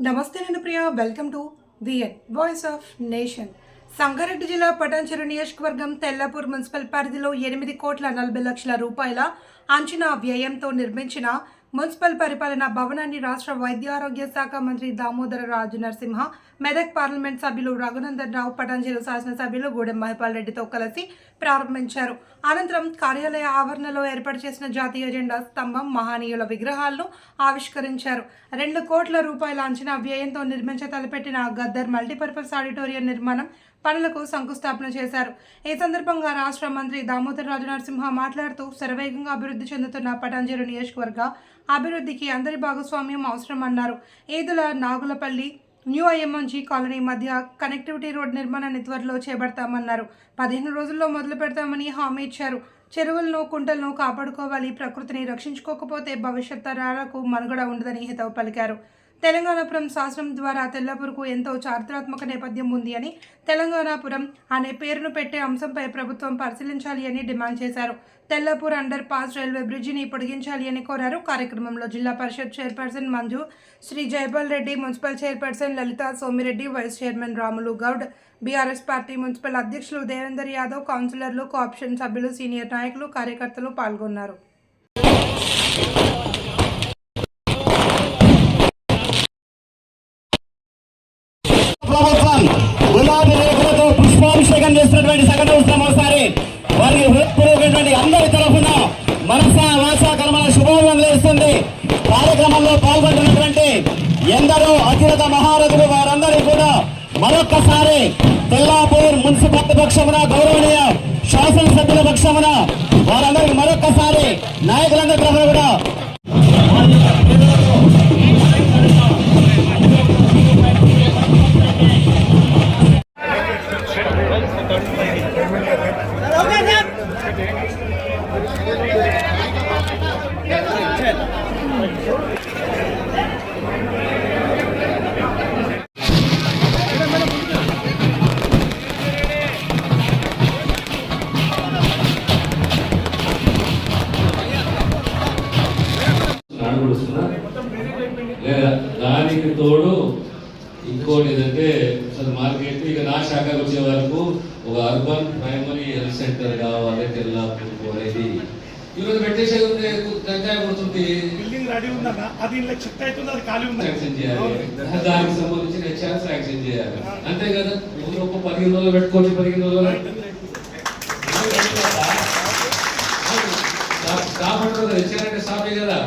నమస్తే నేను Priya. Welcome to VN voice of nation Sangareddy జిల్లా పటాన్చెరు నియోజకవర్గం తెల్లపూర్ మున్సిపల్ పరిధిలో ఎనిమిది కోట్ల నలభై లక్షల రూపాయల అంచనా వ్యయంతో నిర్మించిన మున్సిపల్ పరిపాలన భవనాన్ని రాష్ట్ర వైద్య ఆరోగ్య శాఖ మంత్రి దామోదర రాజు నరసింహ మెదక్ పార్లమెంట్ సభ్యులు రఘునందన్ రావు పటాన్చెరు శాసనసభ్యులు గూడెం మహిపాల్ రెడ్డితో కలిసి ప్రారంభించారు. అనంతరం కార్యాలయ ఆవరణలో ఏర్పాటు చేసిన జాతీయ జెండా స్తంభం మహనీయుల విగ్రహాలను ఆవిష్కరించారు. రెండు కోట్ల రూపాయల అంచనా వ్యయంతో నిర్మించ తలపెట్టిన గద్దర్ మల్టీపర్పస్ ఆడిటోరియం నిర్మాణం పనులకు శంకుస్థాపన చేశారు. ఈ సందర్భంగా రాష్ట్ర మంత్రి దామోదర్ రాజు నరసింహ మాట్లాడుతూ శరవేగంగా అభివృద్ధి చెందుతున్న పటాంజేరు నియోజకవర్గ అభివృద్ధికి అందరి భాగస్వామ్యం అవసరమన్నారు. Edula Nagulapalli new IMMG colony మధ్య కనెక్టివిటీ రోడ్ నిర్మాణాన్ని త్వరలో చేపడతామన్నారు. పదిహేను రోజుల్లో మొదలు పెడతామని హామీ ఇచ్చారు. చెరువులను కుంటలను కాపాడుకోవాలి ప్రకృతిని రక్షించుకోకపోతే భవిష్యత్ తరాలకు మనుగడ ఉండదని హితవు పలికారు. తెలంగాణపురం శాసనం ద్వారా తెల్లపూర్కు ఎంతో చారిత్రాత్మక నేపథ్యం ఉంది అని తెలంగాణపురం అనే పేరును పెట్టే అంశంపై ప్రభుత్వం పరిశీలించాలి అని డిమాండ్ చేశారు. తెల్లపూర్ అండర్ పాస్ రైల్వే బ్రిడ్జిని పొడిగించాలి అని కోరారు కార్యక్రమంలో జిల్లా పరిషత్ chairperson Manju Sri Jaipal Reddy municipal chairperson Lalitha Somireddy vice chairman Ramulu Goud BRS party municipal అధ్యక్షులు దేవేందర్ యాదవ్ కౌన్సిలర్లు కోఆప్షన్ సభ్యులు సీనియర్ నాయకులు కార్యకర్తలు పాల్గొన్నారు. ఎందరో మహారథులు వారందరూ కూడా మరొక్కసారి తెల్లాపూర్ మున్సిపల్ పక్షమున గౌరవనీయ శాసనసభ్యుల పక్షమున వారందరికీ మరొక్కసారి నాయకులందరూ కూడా కూడా you. ఇక నా శాఖకు వచ్చే వరకు ఒక అర్బన్ ప్రైమరీ హెల్త్ సెంటర్ కావాలి తెల్లాపూర్ అనేది. ఈరోజు పెట్టేసేది ఉంది గంజాయి పోతుంది బిల్డింగ్ రెడీ ఉందన్న అది ఇలా చెత్త అవుతుంది అది ఖాళీ ఉంది శాంక్షన్ చేయాలి. దానికి సంబంధించిన హెచ్ఆర్ శాంక్షన్ చేయాలి. అంతే కదా? ఒక పదిహేను రోజులు పెట్టుకోవచ్చు పదిహేను రోజులు. స్టాఫ్ అంటారు హెచ్ఆర్ అంటే స్టాఫే కదా?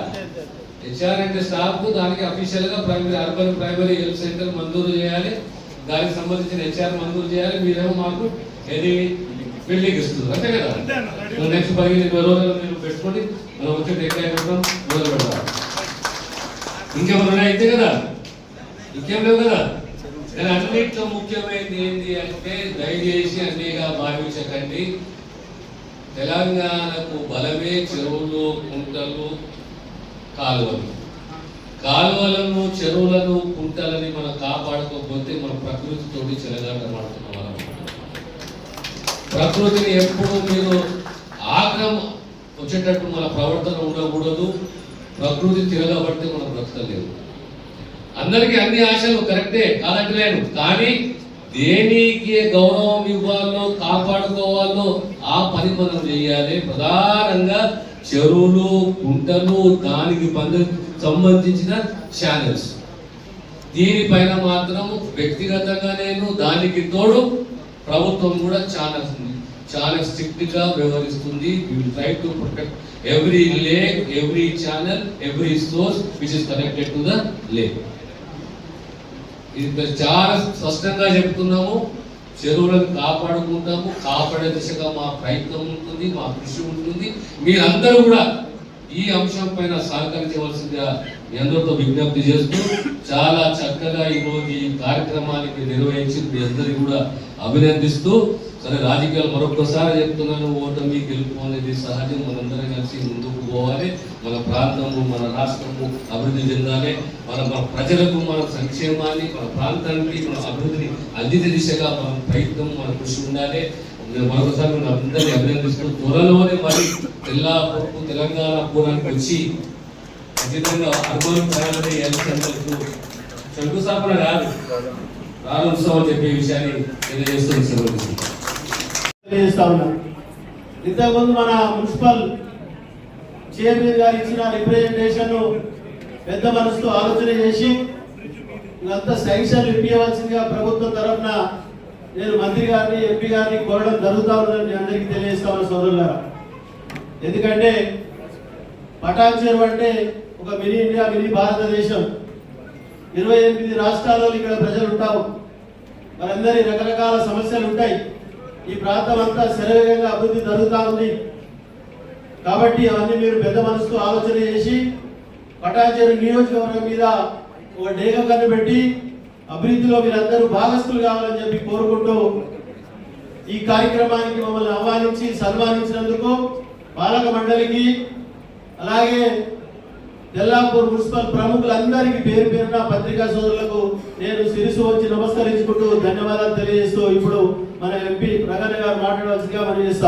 హెచ్ఆర్ అంటే స్టాఫ్ దానికి అఫీషియల్గా primary urban primary health centre మంజూరు చేయాలి. దానికి సంబంధించిన హెచ్ఆర్ మంజూరు చేయాలి. మీరేమో మాకు ఏది బిల్డింగ్ ఇస్తుంది అంతే కదా? నెక్స్ట్ పదిహేను ఇరవై రోజులు మీరు పెట్టుకొని మనం వచ్చి డెక్లరేషన్ మొదలు పెడతాం ఇంకేమైనా ఉన్నాయి? అయితే కదా? ఇంకేం లేవు కదా? నేను అన్నింటిలో ముఖ్యమైనది ఏంటి అంటే దయచేసి అన్నిగా భావించకండి. తెలంగాణకు బలమే చెరువులు కుంటలు కాలువలు. కాలువలను చెరువులను కుంటలని మనం కాపాడుకోకపోతే మన ప్రకృతితోటి చెలగాట పడుతున్న వాళ్ళం ప్రకృతిని ఎప్పుడు మీరు ఆగ్రహం వచ్చేటట్టు మన ప్రవర్తన ఉండకూడదు. ప్రకృతి తిరగబడితే మనం బ్రతకలేదు అందరికీ అన్ని ఆశలు కరెక్టే కాదంటలేను కానీ దేనికి గౌరవం ఇవ్వాలో కాపాడుకోవాలో ఆ పని మనం చేయాలి. ప్రధానంగా చెరువులు కుంటలు దానికి పందు సంబంధించిన ఛానల్స్ దీనిపైన మాత్రం వ్యక్తిగతంగా నేను దానికి తోడు ప్రభుత్వం కూడా చాలా చాలా స్ట్రిక్ట్గా వ్యవహరిస్తుంది. Try to protect every lake every channel every source which is connected to the lake ఇది చాలా స్పష్టంగా చెప్తున్నాము. చెరువులను కాపాడుకుంటాము. కాపాడే దిశగా మా ప్రయత్నం ఉంటుంది మా కృషి ఉంటుంది. మీరందరూ కూడా ఈ అంశం పైన సహకరించవలసిందిగా ఎందరితో విజ్ఞప్తి చేస్తూ చాలా చక్కగా ఈరోజు ఈ కార్యక్రమానికి నిర్వహించి మీ అందరికీ కూడా అభినందిస్తూ సరే రాజకీయాలు మరొకసారి చెప్తున్నాను ఓటమి గెలుపు అనేది సహజం. మనందరం కలిసి ముందుకు పోవాలి. మన ప్రాంతము మన రాష్ట్రము అభివృద్ధి చెందాలి. మన మన ప్రజలకు మన సంక్షేమాన్ని మన ప్రాంతానికి మన అభివృద్ధిని అందించే దిశగా మన ప్రయత్నం మన కృషి ఉండాలి. నేను మరొకసారి నేను అందరినీ అభినందిస్తూ త్వరలోనే మరి తెల్లాపూర్పు తెలంగాణ పూరానికి వచ్చి ఖచ్చితంగా అర్బన్ ప్రయాణాన్ని హెల్త్ శంకుస్థాపన కాదు ప్రారంభోత్సవం చెప్పే విషయాన్ని తెలియజేస్తుంది సెలవు తెలియజేస్తా ఉన్నా. ఇంతకుముందు మన మున్సిపల్ చైర్మన్ గారు ఇచ్చిన రిప్రజెంటేషన్ పెద్ద మనసుతో ఆలోచన చేసి ఇదంతా శాంక్షన్లు ఇప్పించవలసిందిగా ప్రభుత్వం తరఫున నేను మంత్రి గారిని ఎంపీ గారిని కోరడం జరుగుతూ ఉందని అందరికీ తెలియజేస్తా సోదరులారా. ఎందుకంటే పటాన్ చెరువు అంటే ఒక మినీ ఇండియా మినీ భారతదేశం. ఇరవై ఎనిమిది రాష్ట్రాల్లో ఇక్కడ ప్రజలు ఉంటాము మనందరి రకరకాల సమస్యలు ఉంటాయి. ఈ ప్రాంతం అంతా శరవేగంగా అభివృద్ధి జరుగుతూ ఉంది. కాబట్టి అవన్నీ మీరు పెద్ద మనసుతో ఆలోచన చేసి పటాచేరు నియోజకవర్గం మీద ఒక డేగ కన్ను పెట్టి అభివృద్ధిలో మీరందరూ భాగస్థులు కావాలని చెప్పి కోరుకుంటూ ఈ కార్యక్రమానికి మమ్మల్ని ఆహ్వానించి సన్మానించినందుకు పాలక మండలికి అలాగే తెల్లాపూర్ మున్సిపల్ ప్రముఖులందరికీ పేరు పేరున పత్రికా సోదరులకు నేను సిరిసు వచ్చి నమస్కరించుకుంటూ ధన్యవాదాలు తెలియజేస్తూ ఇప్పుడు మన ఎంపీ ప్రగణ గారు మాట్లాడవలసిందిగా మనం